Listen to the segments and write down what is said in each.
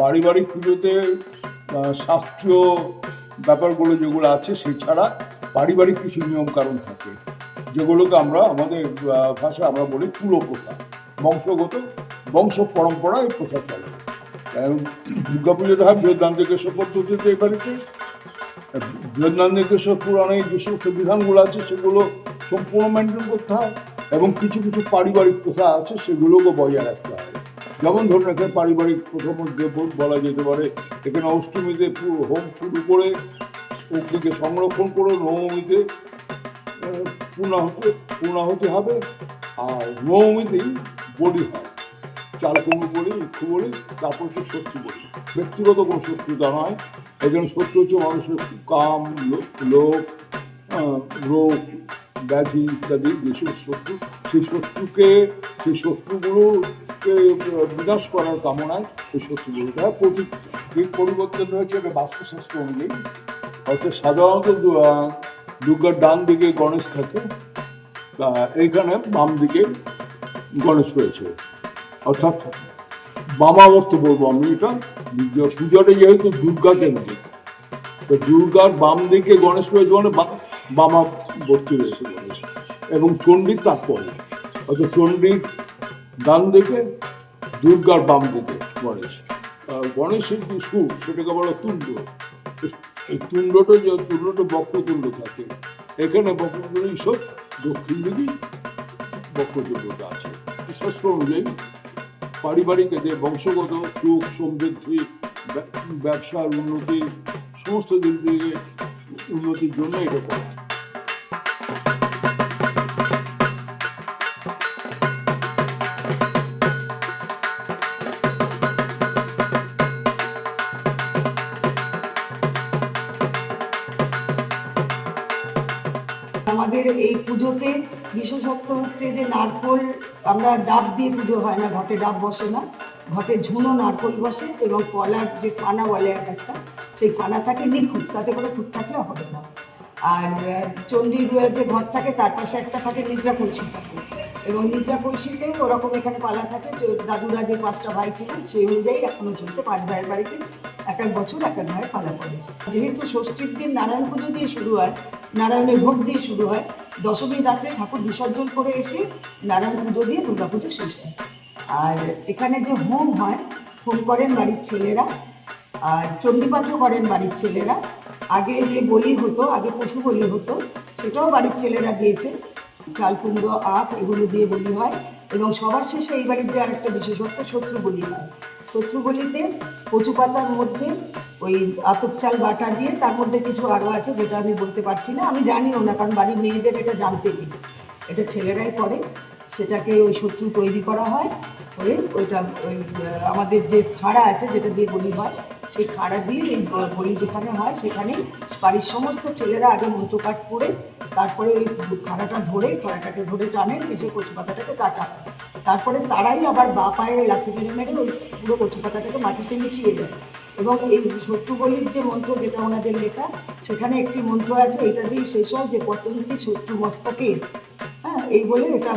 পারিবারিক পুজোতে শাস্ত্রীয় ব্যাপারগুলো যেগুলো আছে, সেই ছাড়া পারিবারিক কিছু নিয়ম কারণ থাকে। যেগুলোকে আমরা আমাদের ভাষায় আমরা বলি কুলো প্রথা বংশগত, বংশ পরম্পরা এই প্রথা চলে। কারণ দুর্গা পুজোটা হয় বৃহদান্তিকেশ্বর পদ্ধতিতে এই বাড়িতে। বৃহদান্তিকেশ্বর পুরাণে যে সমস্ত বিধানগুলো আছে, সেগুলো সম্পূর্ণ মেনটেন করতে হয় এবং কিছু কিছু পারিবারিক প্রথা আছে, সেগুলোকে বজায় রাখতে হয়। যেমন ধরুন এখানে পারিবারিক প্রথম বল- যেতে পারে এখানে অষ্টমীতে হোম শুরু করে অগ্নিকে সংরক্ষণ করে নবমীতে পূর্ণাহতি পূর্ণাহতি হবে আর নবমীতেই বলি হয়। চাল কুমড়ো বলি ইক্ষু বলি তারপর হচ্ছে শত্রু বলি। ব্যক্তিগত কোনো শত্রুতা নয়। এখানে শত্রু হচ্ছে মানুষের কাম লো- লোভ রোগ ব্যাধি ইত্যাদি যেসব শত্রু সেই শত্রুকে সেই শত্রুগুলোকে আহ, বিনাশ করার কামনায় এই শত্রুগুলো দেয় প্রতি দিক পরিবর্তন রয়েছে এটা বাস্তুশাস্ত্র অনুযায়ী। অর্থাৎ সাধারণত দুর্গার ডান দিকে গণেশ থাকে, তা এইখানে বাম দিকে গণেশ রয়েছে। অর্থাৎ বামাবর্ত বলব আমি এটা। পূজাটা যেহেতু দুর্গা কেন্দ্রিক, তো দুর্গার বাম দিকে গণেশ রয়েছে মানে বামাবর্তী রয়েছে গণেশ। এবং চণ্ডীর তারপরে, অর্থাৎ চণ্ডীর ডান দিকে, দুর্গার বাম দিকে গণেশ। গণেশের যে সুর, সেটাকে বলা তুণ্ড। এই তুণ্ডটা যে তুণ্ডটা বক্রতুণ্ড থাকে, এখানে বক্রতুণ্ড সব দক্ষিণ দিকে বক্রতুণ্ডটা আছে। শাস্ত্র অনুযায়ী পারিবারিক এদের বংশগত সুখ, সমৃদ্ধি, ব্যবসার উন্নতি, সমস্ত দিক দিয়ে উন্নতির জন্য এটা করা। আমাদের এই পুজোতে বিশেষত্ব হচ্ছে যে নারকোল, আমরা ডাব দিয়ে পুজো হয় না, ঘটে ডাব বসে না। ঘটে ঝুনো নারকোল বসে এবং কলার যে ফানা বলে এক একটা, সেই ফানা থাকে নিখুঁত, তাতে করে খুঁত থাকলে হবে না। আর চণ্ডীর যে ঘর থাকে, তার পাশে একটা থাকে নিদ্রা কলসি থাকে। এবং নিদ্রা কলসিতে ওরকম এখানে পালা থাকে, যে দাদুরা যে পাঁচটা ভাই ছিলেন, সেই অনুযায়ী এখনও চলছে, পাঁচ ভাইয়ের বাড়িতে এক এক বছর এক এক ভাই পালা করে। যেহেতু ষষ্ঠীর দিন নারায়ণ পুজো দিয়ে শুরু হয় নারায়ণের ভোগ দিয়ে শুরু হয়। দশমীর রাত্রে ঠাকুর বিসর্জন করে এসে নারায়ণ পুজো দিয়ে দুর্গা পুজো শেষ হয়। আর এখানে যে হোম হয়, হোম করেন বাড়ির ছেলেরা, আর চণ্ডীপাঠও করেন বাড়ির ছেলেরা। আগে যে বলি হতো, আগে পশু বলি হতো, সেটাও বাড়ির ছেলেরা দিয়েছে। চাল কুমড়ো আখ, এগুলো দিয়ে বলি হয়। এবং সবার শেষে এই বাড়ির যে আরেকটা বিশেষত্ব, শত্রু বলি হয়। শত্রু বলিতে কচু পাতার মধ্যে ওই আতপ চাল বাটা দিয়ে তার মধ্যে কিছু আরও আছে যেটা আমি বলতে পারছি না আমি জানিও না, কারণ বাড়ির মেয়েদের এটা জানতে নেই এটা ছেলেরাই করে, সেটাকে ওই শত্রু তৈরি করা হয়, করে ওইটা ওই আমাদের যে খাড়া আছে যেটা দিয়ে বলি হয়, সেই খাড়া দিয়ে এই বলি যেখানে হয় সেখানে বাড়ির সমস্ত ছেলেরা আগে মন্ত্রপাঠ করে, তারপরে ওই খাড়াটা ধরে, খাড়াটাকে ধরে টানেন এসে কচু পাতাটাকে কাটা। তারপরে তারাই আবার বা পায়ে লাথি মেরে মেরে ওই পুরো কচু পাতাটাকে মাটিতে মিশিয়ে দেয়। এবং এই শত্রু বলির যে মন্ত্র যেটা ওনাদের লেখা, সেখানে একটি মন্ত্র আছে, এটা দিয়ে শেষ হয় যে পতন্তি শত্রু মস্তকে। হ্যাঁ এই বলে এটা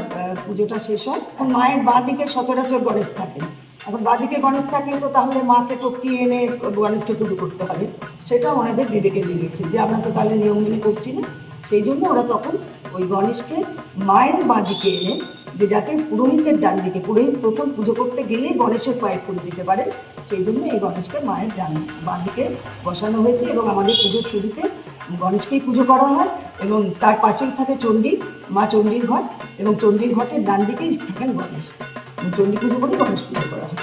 পুজোটা শেষ হয়। মায়ের বাঁ দিকে সচরাচর গণেশ থাকে। এখন বাঁ দিকে গণেশ থাকলে তো তাহলে মাকে টপকিয়ে এনে গণেশকে পুজো করতে হবে। সেটা ওনাদের বিবেকে দিয়েছে যে আমরা তো তাহলে নিয়ম মেনে করছি না। সেই জন্য ওরা তখন ওই গণেশকে মায়ের বাঁ দিকে এনে যে যাতে পুরোহিতের ডান দিকে, পুরোহিত প্রথম পুজো করতে গেলে গণেশের পায়ে ফুল দিতে পারে, সেই জন্য এই গণেশকে মায়ের ডান, বাঁ দিকে বসানো হয়েছে এবং আমাদের পুজোর শুরুতে গণেশকেই পুজো করা হয় এবং তার পাশেই থাকে চণ্ডী মা চণ্ডীর ঘর এবং চণ্ডীর ঘটের ডান দিকেই থাকেন গণেশ। চণ্ডী পুজো করে গণেশ পুজো করা হয়।